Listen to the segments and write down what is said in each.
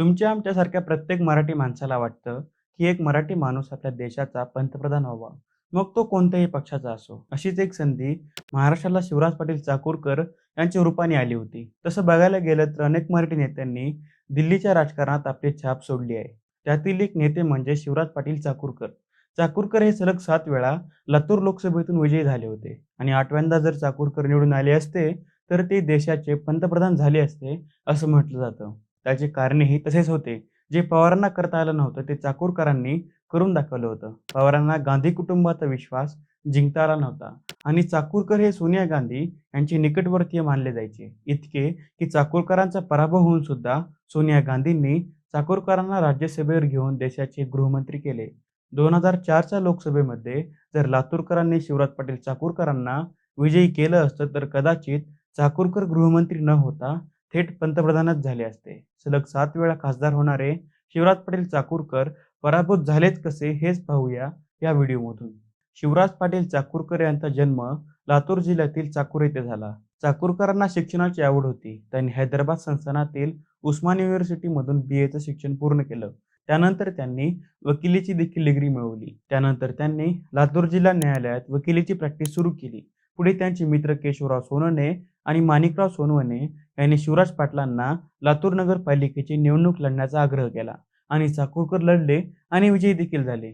तुमच्या आमच्यासारख्या प्रत्येक मराठी माणसाला वाटतं की एक मराठी माणूस आपल्या देशाचा पंतप्रधान व्हावा. मग तो कोणत्याही पक्षाचा असो. अशीच एक संधी महाराष्ट्राला शिवराज पाटील चाकूरकर यांच्या रूपाने आली होती. तसं बघायला गेलं तर अनेक मराठी नेत्यांनी दिल्लीच्या राजकारणात आपली छाप सोडली आहे. त्यातील एक नेते म्हणजे शिवराज पाटील चाकूरकर. चाकूरकर हे सलग सात वेळा लातूर लोकसभेतून विजयी झाले होते. आणि आठव्यांदा जर चाकूरकर निवडून आले असते तर ते देशाचे पंतप्रधान झाले असते असं म्हटलं जातं. त्याचे कारणेही तसेच होते. जे पवारांना करता आलं नव्हतं ते चाकूरकरांनी करून दाखवलं होतं. पवारांना गांधी कुटुंबाचा विश्वास जिंकता आला नव्हता. आणि चाकूरकर हे सोनिया गांधी यांचे निकटवर्तीय मानले जायचे. इतके की चाकूरकरांचा पराभव होऊन सुद्धा सोनिया गांधींनी चाकूरकरांना राज्यसभेवर घेऊन देशाचे गृहमंत्री केले. दोन हजार चारच्या लोकसभेमध्ये जर लातूरकरांनी शिवराज पाटील चाकूरकरांना विजयी केलं असतं तर कदाचित चाकूरकर गृहमंत्री न होता थेट पंतप्रधानच झाले असते. सलग सात वेळा खासदार होणारे शिवराज पाटील चाकूरकर पराभूत झालेच कसे हेच पाहूया या व्हिडिओमधून. शिवराज पाटील चाकूरकर यांचा जन्म लातूर जिल्ह्यातील चाकूर येथे झाला. चाकूरकरांना शिक्षणाची आवड होती. त्यांनी हैदराबाद संस्थानातील उस्मान युनिव्हर्सिटीमधून बी एचं शिक्षण पूर्ण केलं. त्यानंतर त्यांनी वकिलीची देखील डिग्री मिळवली. त्यानंतर त्यांनी लातूर जिल्हा न्यायालयात वकिलीची प्रॅक्टिस सुरू केली. पुढे त्यांचे मित्र केशवराव सोनने आणि माणिकराव सोनवणे यांनी शिवराज पाटलांना लातूर नगरपालिकेची निवडणूक लढण्याचा आग्रह केला आणि चाकूरकर लढले आणि विजयी देखील झाले.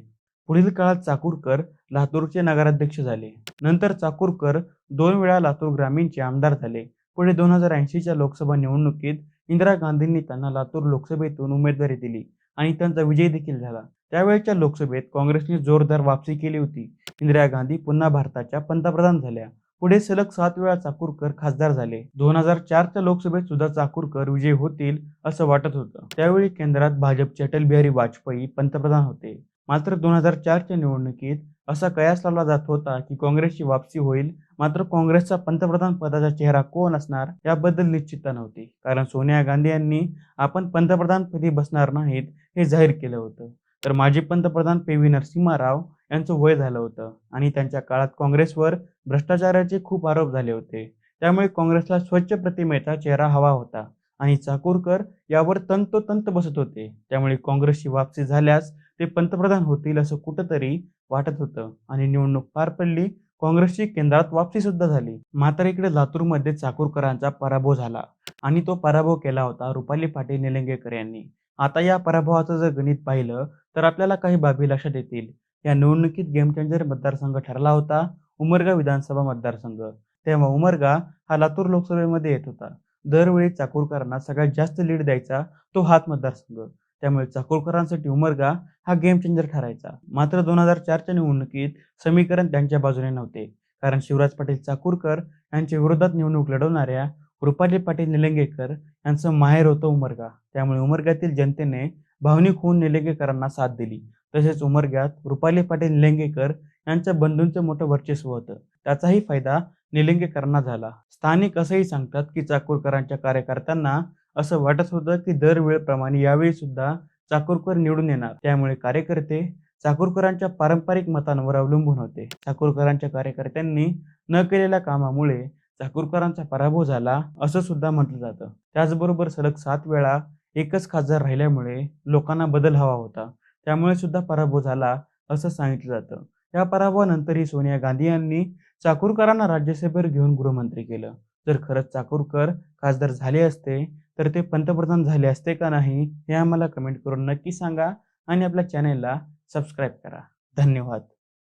पुढील काळात चाकूरकर लातूरचे नगराध्यक्ष झाले. नंतर चाकूरकर दोन वेळा लातूर ग्रामीणचे आमदार झाले. पुढे दोन हजार ऐंशीच्या लोकसभा निवडणुकीत इंदिरा गांधींनी त्यांना लातूर लोकसभेतून उमेदवारी दिली आणि त्यांचा विजय देखील झाला. त्यावेळच्या लोकसभेत काँग्रेसने जोरदार वापसी केली होती. इंदिरा गांधी पुन्हा भारताच्या पंतप्रधान झाल्या. पुढे सलग सात वेळा चाकूरकर खासदार झाले. दोन हजार चारच्या लोकसभेत सुद्धा चाकूरकर विजयी होतील असं वाटत होतं. त्यावेळी केंद्रात भाजपचे अटल बिहारी वाजपेयी पंतप्रधान होते. मात्र दोन हजार चारच्या निवडणुकीत असा कयास लावला जात होता की काँग्रेसची वापसी होईल. मात्र काँग्रेसचा पंतप्रधान पदाचा चेहरा कोण असणार याबद्दल निश्चितता नव्हती. कारण सोनिया गांधी यांनी आपण पंतप्रधानपदी बसणार नाहीत हे जाहीर केलं होतं. तर माजी पंतप्रधान पी व्ही नरसिंहा राव यांचं वय झालं होतं. आणि त्यांच्या काळात काँग्रेसवर भ्रष्टाचाराचे खूप आरोप झाले होते. त्यामुळे काँग्रेसला स्वच्छ प्रतिमेचा चेहरा हवा होता. आणि चाकूरकर यावर तंतोतंत बसत होते. त्यामुळे काँग्रेसची वापसी झाल्यास ते पंतप्रधान होतील असं कुठंतरी वाटत होतं. आणि निवडणूक पार पडली काँग्रेसची केंद्रात वापसी सुद्धा झाली. मात्र इकडे लातूरमध्ये चाकूरकरांचा पराभव झाला. आणि तो पराभव केला होता रुपाली पाटील निलंगेकर यांनी. आता या पराभवाचं जर गणित पाहिलं तर आपल्याला काही बाबी लक्षात येतील. या निवडणुकीत गेम चेंजर मतदारसंघ ठरला होता. उमरगा विधानसभा मतदारसंघ. तेव्हा उमरगा हा लातूर लोकसभेमध्ये येत होता. दरवेळी चाकूरकरांना सगळ्यात जास्त लीड द्यायचा तो हात मतदारसंघ. त्यामुळे चाकूरकरांसाठी उमरगा हा गेम चेंजर ठरायचा. मात्र दोन हजार चारच्या निवडणुकीत समीकरण त्यांच्या बाजूने नव्हते. कारण शिवराज पाटील चाकूरकर यांच्या विरोधात निवडणूक लढवणाऱ्या रुपाली पाटील निलंगेकर यांचं माहेर होतं उमरगा. त्यामुळे उमरगातील जनतेने भावनिक होऊन निलंगेकरांना साथ दिली. तसेच उमरग्यात रुपाली पाटील निलंगेकर यांच्या बंधूंचं मोठं वर्चस्व होतं. त्याचाही फायदा निलंगेकरांना झाला. स्थानिक असंही सांगतात की चाकूरकरांच्या कार्यकर्त्यांना असं वाटत होतं की दरवेळप्रमाणे यावेळी सुद्धा चाकूरकर निवडून येणार. त्यामुळे कार्यकर्ते चाकूरकरांच्या पारंपरिक मतांवर अवलंबून होते. चाकूरकरांच्या कार्यकर्त्यांनी न केलेल्या कामामुळे चाकूरकरांचा पराभव झाला असं सुद्धा म्हटलं जातं. त्याचबरोबर सलग सात वेळा एकच खासदार राहिल्यामुळे लोकांना बदल हवा होता. त्यामुळे सुद्धा पराभव झाला असं सांगितलं जातं. या पराभवानंतरही सोनिया गांधी यांनी चाकूरकरांना राज्यसभेवर घेऊन गृहमंत्री केलं. जर खरंच चाकूरकर खासदार झाले असते तर ते पंतप्रधान झाले असते का नाही हे आम्हाला कमेंट करून नक्की सांगा आणि आपल्या चॅनेलला सबस्क्राईब करा. धन्यवाद.